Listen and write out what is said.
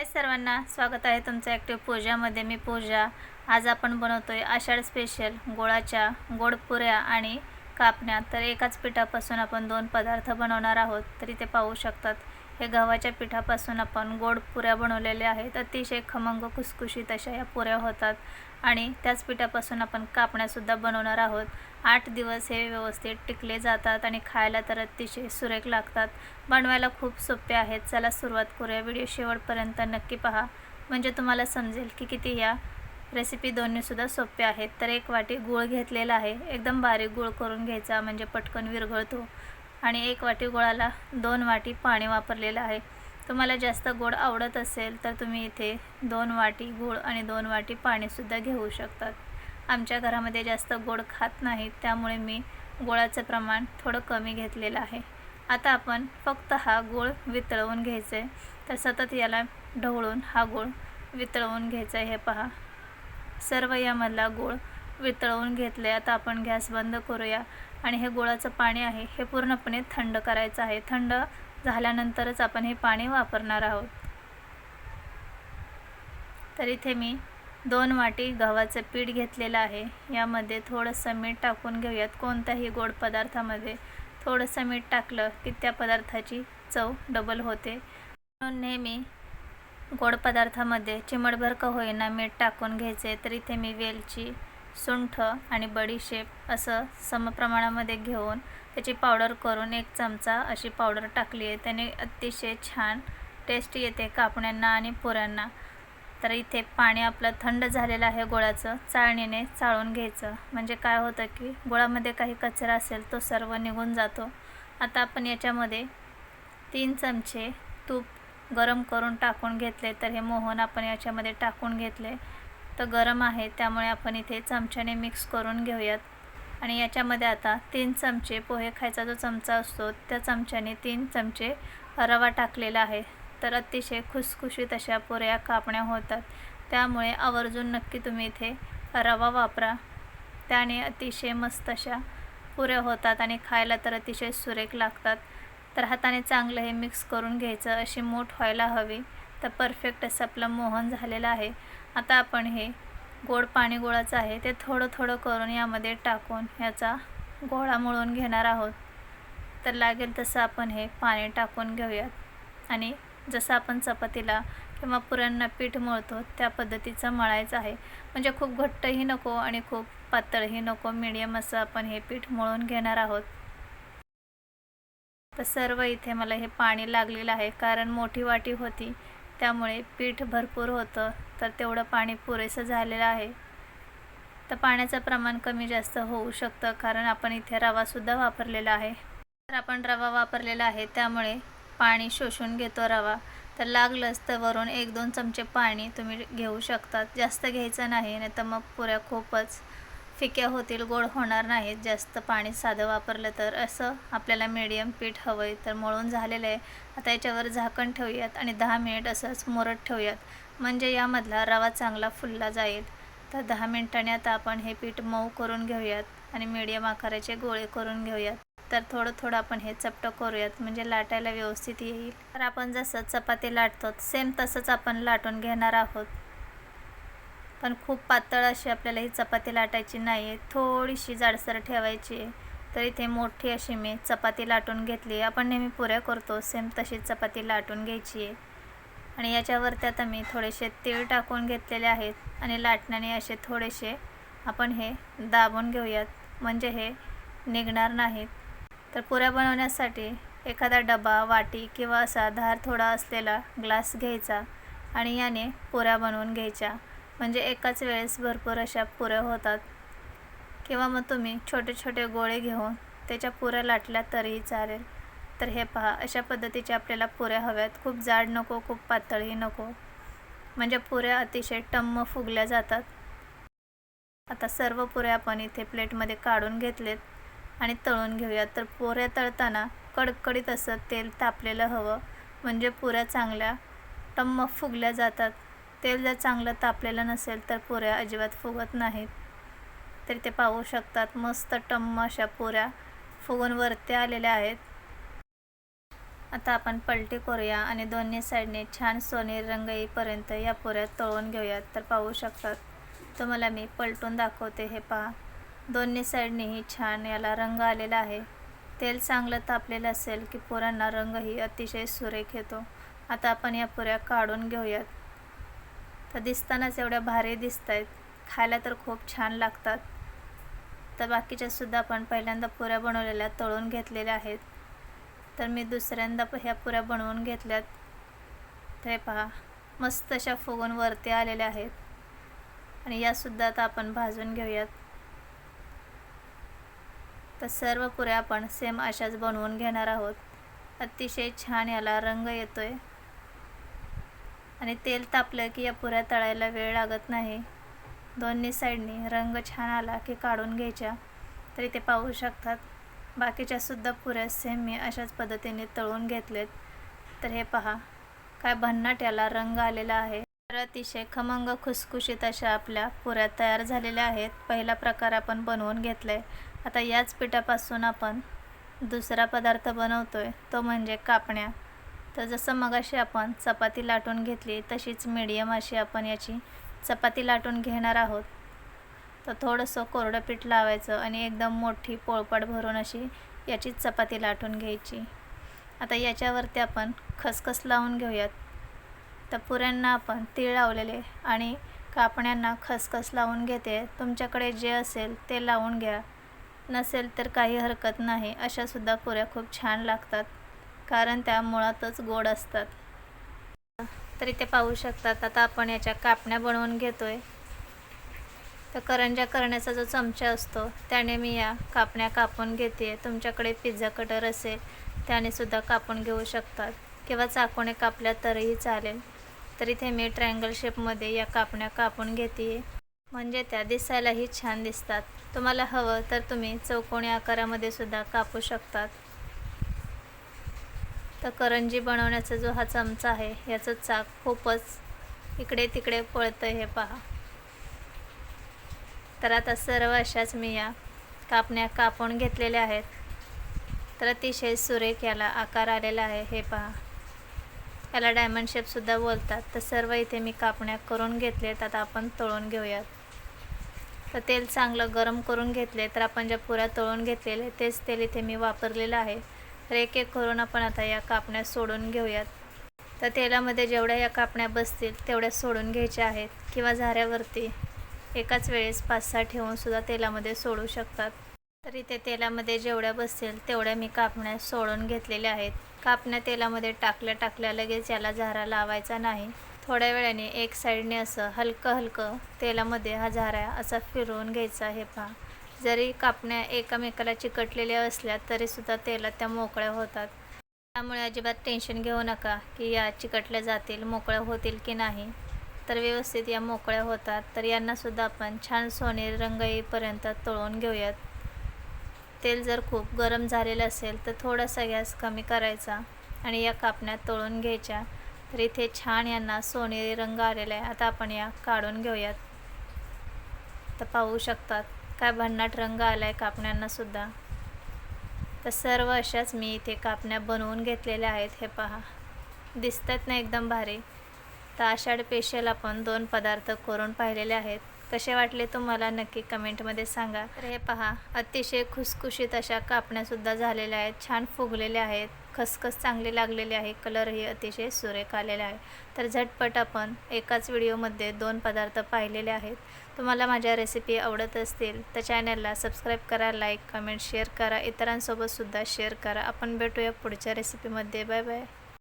हाय सर्वांना. स्वागत आहे तुमचं ॲक्टिव्ह पूजामध्ये मी पूजा. आज आपण बनवतो आहे आषाढ स्पेशल गोळाच्या गोड पुऱ्या आणि कापण्या. तर एकाच पिठापासून आपण दोन पदार्थ बनवणार आहोत. तरी ते पाहू शकतात. हे गव्हाच्या पिठापासून आपण गोड पुऱ्या बनवलेल्या आहेत. अतिशय खमंग खुसखुशीत अशा या पुऱ्या होतात आणि त्याच पिठापासून आपण कापण्यासुद्धा बनवणार आहोत. आठ दिवस हे व्यवस्थित टिकले जातात आणि खायला तर अतिशय सुरेख लागतात. बनवायला खूप सोपे आहेत. चला सुरुवात करूया. व्हिडिओ शेवटपर्यंत नक्की पहा. म्हणजे तुम्हाला समजेल की किती या रेसिपी दोन्हीसुद्धा सोपे आहेत. तर एक वाटी गूळ घेतलेला आहे. एकदम बारीक गूळ करून घ्यायचा म्हणजे पटकन विरघळतो. आणि एक वाटी गुळाला दोन वाटी पाणी वापरलेलं आहे. तुम्हाला जास्त गोड आवडत असेल तर तुम्ही इथे दोन वाटी गूळ आणि दोन वाटी पाणीसुद्धा घेऊ शकतात. आमच्या घरामध्ये जास्त गोड खात नाहीत त्यामुळे मी गुळाचं प्रमाण थोडं कमी घेतलेलं आहे. आता आपण फक्त हा गूळ वितळवून घ्यायचं आहे तर सतत याला ढवळून हा गूळ वितळवून घ्यायचा आहे हे पहा. सर्व यामधला गूळ वितळवून घेतले आता आपण गॅस बंद करूया. आणि हे गुळाचं पाणी आहे हे पूर्णपणे थंड करायचं आहे. थंड झाल्यानंतरच आपण हे पाणी वापरणार आहोत. तर इथे मी दोन वाटी गव्हाचं पीठ घेतलेलं आहे. यामध्ये थोडंसं मीठ टाकून घेऊयात. कोणत्याही गोड पदार्थामध्ये थोडंसं मीठ टाकलं की त्या पदार्थाची चव डबल होते. म्हणून नेहमी गोड पदार्थामध्ये चिमडभर का होईना मीठ टाकून घ्यायचे. तर इथे मी वेलची सुंठ आणि बडीशेप असं समप्रमाणामध्ये घेऊन त्याची पावडर करून एक चमचा अशी पावडर टाकली आहे. त्याने अतिशय छान टेस्ट येते कापण्यांना आणि पुऱ्यांना. तर इथे पाणी आपलं थंड झालेलं आहे गोळाचं. चाळणीने चाळून घ्यायचं. म्हणजे काय होतं की गोळामध्ये काही कचरा असेल तो सर्व निघून जातो. आता आपण याच्यामध्ये तीन चमचे तूप गरम करून टाकून घेतले. तर हे मोहन आपण याच्यामध्ये टाकून घेतले. तर गरम आहे त्यामुळे आपण इथे चमच्याने मिक्स करून घेऊयात. आणि याच्यामध्ये आता तीन चमचे पोहे खायचा जो चमचा असतो त्या चमच्याने तीन चमचे रवा टाकलेला आहे. तर अतिशय खुसखुशीत अशा पुऱ्या कापण्या होतात. त्यामुळे आवर्जून नक्की तुम्ही इथे रवा वापरा. त्याने अतिशय मस्त अशा पुऱ्या होतात आणि खायला तर अतिशय सुरेख लागतात. तर हाताने चांगलं हे मिक्स करून घ्यायचं अशी मूठ व्हायला हवी. तर परफेक्ट असं आपलं मोहन झालेलं आहे. आता आपण हे गोड पाणी गोळाचं आहे ते थोडं थोडं करून यामध्ये टाकून ह्याचा गोळा मळून घेणार आहोत. तर लागेल तसं आपण हे पाणी टाकून घेऊयात. आणि जसं आपण चपातीला किंवा पुरांना पीठ मळतो त्या पद्धतीचं मळायचं आहे. म्हणजे खूप घट्टही नको आणि खूप पातळही नको मिडियम असं आपण हे पीठ मळून घेणार आहोत. तर सर्व इथे मला हे पाणी लागलेलं आहे कारण मोठी वाटी होती. त्यामुळे पीठ भरपूर होतं तर तेवढं पाणी पुरेसं झालेलं आहे. तर पाण्याचं प्रमाण कमी जास्त होऊ शकतं कारण आपण इथे रवासुद्धा वापरलेला आहे. तर आपण रवा वापरलेला आहे त्यामुळे पाणी शोषून घेतो रवा. तर लागलंच तर वरून एक दोन चमचे पाणी तुम्ही घेऊ शकतात जास्त घ्यायचं नाही नाही तर मग पुऱ्या खूपच फिक्या होतील गोड होणार नाहीत जास्त पाणी साधं वापरलं तर असं आपल्याला मीडियम पीठ हवं आहे तर मळून झालेलं आहे. आता याच्यावर झाकण ठेवूयात आणि दहा मिनिट असंच मुरत ठेवूयात. म्हणजे यामधला रवा चांगला फुलला जाईल. तर दहा मिनिटांनी आता आपण हे पीठ मऊ करून घेऊयात आणि मीडियम आकाराचे गोळे करून घेऊयात. तर थोडं थोडं आपण हे चपटं करूयात म्हणजे लाटायला व्यवस्थित येईल. तर आपण जसं चपाती लाटतो सेम तसंच आपण लाटून घेणार आहोत. पण खूप पातळ अशी आपल्याला ही चपाती लाटायची नाही आहे. थोडीशी जाडसर ठेवायची आहे. तर इथे मोठी अशी मी चपाती लाटून घेतली आपण नेहमी पुऱ्या करतो सेम तशीच चपाती लाटून घ्यायची आहे. आणि याच्यावरती आता मी थोडेसे तीळ टाकून घेतलेले आहेत आणि लाटण्याने असे थोडेसे आपण हे दाबून घेऊयात. म्हणजे हे निघणार नाहीत. तर पुऱ्या बनवण्यासाठी एखादा डबा वाटी किंवा असा धार थोडा असलेला ग्लास घ्यायचा आणि याने पुऱ्या बनवून घ्यायच्या. म्हणजे एकाच वेळेस भरपूर अशा पुऱ्या होतात. किंवा मग तुम्ही छोटे छोटे गोळे घेऊन त्याच्या पुऱ्या लाटल्या तरीही चालेल. तर हे पहा अशा पद्धतीच्या आपल्याला पुऱ्या हव्यात. खूप जाड नको खूप पातळही नको. म्हणजे पुऱ्या अतिशय टम्म फुगल्या जातात. आता सर्व पुऱ्या आपण इथे प्लेटमध्ये काढून घेतलेत आणि तळून घेऊयात तर पुऱ्या तळताना कडकडीत असं तेल तापलेलं हवं. म्हणजे पुऱ्या चांगल्या टम्म फुगल्या जातात. तेल जर चांगलं तापलेलं नसेल तर पुऱ्या अजिबात फुगत नाहीत. तर ते पाहू शकतात. मस्त टम्म अशा पुऱ्या फुगून वरती आलेल्या आहेत. आता आपण पलटी करूया आणि दोन्ही साईडने छान सोनेरी रंग येईपर्यंत या पुऱ्या तळून घेऊयात. तर पाहू शकतात. तुम्हाला मी पलटून दाखवते. हे पहा. दोन्ही साईडनेही छान याला रंग आलेला आहे. तेल चांगलं तापलेलं असेल की पुऱ्यांना रंगही अतिशय सुरेख येतो. आता आपण या पुऱ्या काढून घेऊयात. तर दिसतानाच एवढ्या भारी दिसत आहेत खायला तर खूप छान लागतात. तर बाकीच्या सुद्धा आपण पहिल्यांदा पुऱ्या बनवलेल्या तळून घेतलेल्या आहेत. तर मी दुसऱ्यांदा ह्या पुऱ्या बनवून घेतल्यात. तर हे पहा मस्त अशा फुगून वरती आलेल्या आहेत. आणि यासुद्धा आता आपण भाजून घेऊयात. तर सर्व पुऱ्या आपण सेम अशाच बनवून घेणार आहोत. अतिशय छान याला रंग येतो आहे आणि तेल तापलं की या पुऱ्या तळायला वेळ लागत नाही. दोन्ही साईडनी रंग छान आला की काढून घ्यायच्या तरी ते पाहू शकतात. बाकीच्या सुद्धा पुऱ्या सेम मी अशाच पद्धतीने तळून घेतलेत. तर हे पहा काय भन्नाट याला रंग आलेला आहे. तर अतिशय खमंग खुसखुशीत अशा आपल्या पुऱ्या तयार झालेल्या आहेत. पहिला प्रकार आपण बनवून घेतला आहे आता याच पिठापासून आपण दुसरा पदार्थ बनवतो आहे तो म्हणजे कापण्या. तर जसं मगाशी आपण चपाती लाटून घेतली तशीच मीडियम अशी आपण याची चपाती लाटून घेणार आहोत. तर थोडंसं कोरडं पीठ लावायचं आणि एकदम मोठी पोळपाट भरून अशी याची चपाती लाटून घ्यायची. आता याच्यावरती आपण खसखस लावून घेऊयात. तर पुऱ्यांना आपण तीळ लावलेले आणि कापण्यांना खसखस लावून घेते. तुमच्याकडे जे असेल ते लावून घ्या. नसेल तर काही हरकत नाही. अशासुद्धा पुऱ्या खूप छान लागतात. कारण त्या मुळातच गोड असतात. तर इथे पाहू शकतात आता आपण याच्या कापण्या बनवून घेतोय. तर करंजा करण्याचा जो चमचा असतो त्याने मी या कापण्या कापून घेते तुमच्याकडे पिझ्झा कटर असेल त्याने सुद्धा कापून घेऊ शकतात. किंवा चाकूने कापल्या तरीही चालेल. तर इथे मी ट्रँगल शेपमध्ये या कापण्या कापून घेते म्हणजे त्या दिसायलाही छान दिसतात. तुम्हाला हवं तर तुम्ही चौकोनी आकारामध्ये सुद्धा कापू शकतात. तर करंजी बनवण्याचा जो हा चमचा आहे याचं चाक खूपच इकडे तिकडे पळतं हे पहा. तर आता सर्व अशाच मी या कापण्या कापून घेतलेल्या आहेत. तर अतिशय सुरेख याला आकार आलेला आहे हे पहा. याला डायमंड शेपसुद्धा बोलतात. तर सर्व इथे मी कापण्या करून घेतलेत आता आपण तळून घेऊयात. तर तेल चांगलं गरम करून घेतले तर आपण ज्या पुऱ्या तळून घेतलेले तेच तेल इथे मी वापरलेलं आहे. तर एक एक करून आपण आता या कापण्या सोडून घेऊयात. तर तेलामध्ये जेवढ्या या कापण्या बसतील तेवढ्या सोडून घ्यायच्या आहेत किंवा झाऱ्यावरती एकाच वेळेस पाच सहा ठेवून सुद्धा तेलामध्ये सोडू शकतात. तर इथे तेलामध्ये जेवढ्या बसतील तेवढ्या मी कापण्या सोडून घेतलेल्या आहेत. कापण्या तेलामध्ये टाकल्या टाकल्या लगेच याला झारा लावायचा नाही. थोड्या वेळाने एक साईडने असं हलकं हलकं तेलामध्ये हा झारा असा फिरवून घ्यायचा हे पहा. जरी कापण्या एकामेकाला चिकटलेल्या असल्या तरीसुद्धा तेलात त्या मोकळ्या होतात. त्यामुळे अजिबात टेन्शन घेऊ नका की या चिकटल्या जातील मोकळ्या होतील की नाही. तर व्यवस्थित या मोकळ्या होतात. तर यांनासुद्धा आपण छान सोनेरी रंग येईपर्यंत तळून घेऊयात. तेल जर खूप गरम झालेलं असेल तर थोडासा गॅस कमी करायचा आणि या कापण्या तळून घ्यायच्या. तर इथे छान यांना सोनेरी रंग आलेला आहे आता आपण या काढून घेऊयात. तर पाहू शकतात. काय भन्नाट रंग आला आहे कापण्यांनासुद्धा तर सर्व अशाच मी इथे कापण्या बनवून घेतलेल्या आहेत हे पहा. दिसतात ना एकदम भारी. तर आषाढ पेशल आपण दोन पदार्थ करून पाहिलेले आहेत. कसे वाटले तुम्हाला नक्की कमेंटमध्ये सांगा. तर हे पहा अतिशय खुसखुशीत अशा कापण्यासुद्धा झालेल्या आहेत छान फुगलेल्या आहेत. खसखस चांगली लागलेली आहे कलरही अतिशय सुरेख आलेला आहे. तर झटपट आपण एकाच व्हिडिओमध्ये दोन पदार्थ पाहिलेले आहेत. तुम्हाला माझ्या रेसिपी आवडत असतील तर चॅनलला सबस्क्राईब करा लाईक कमेंट शेअर करा. इतरांसोबतसुद्धा शेअर करा. आपण भेटूया पुढच्या रेसिपीमध्ये बाय बाय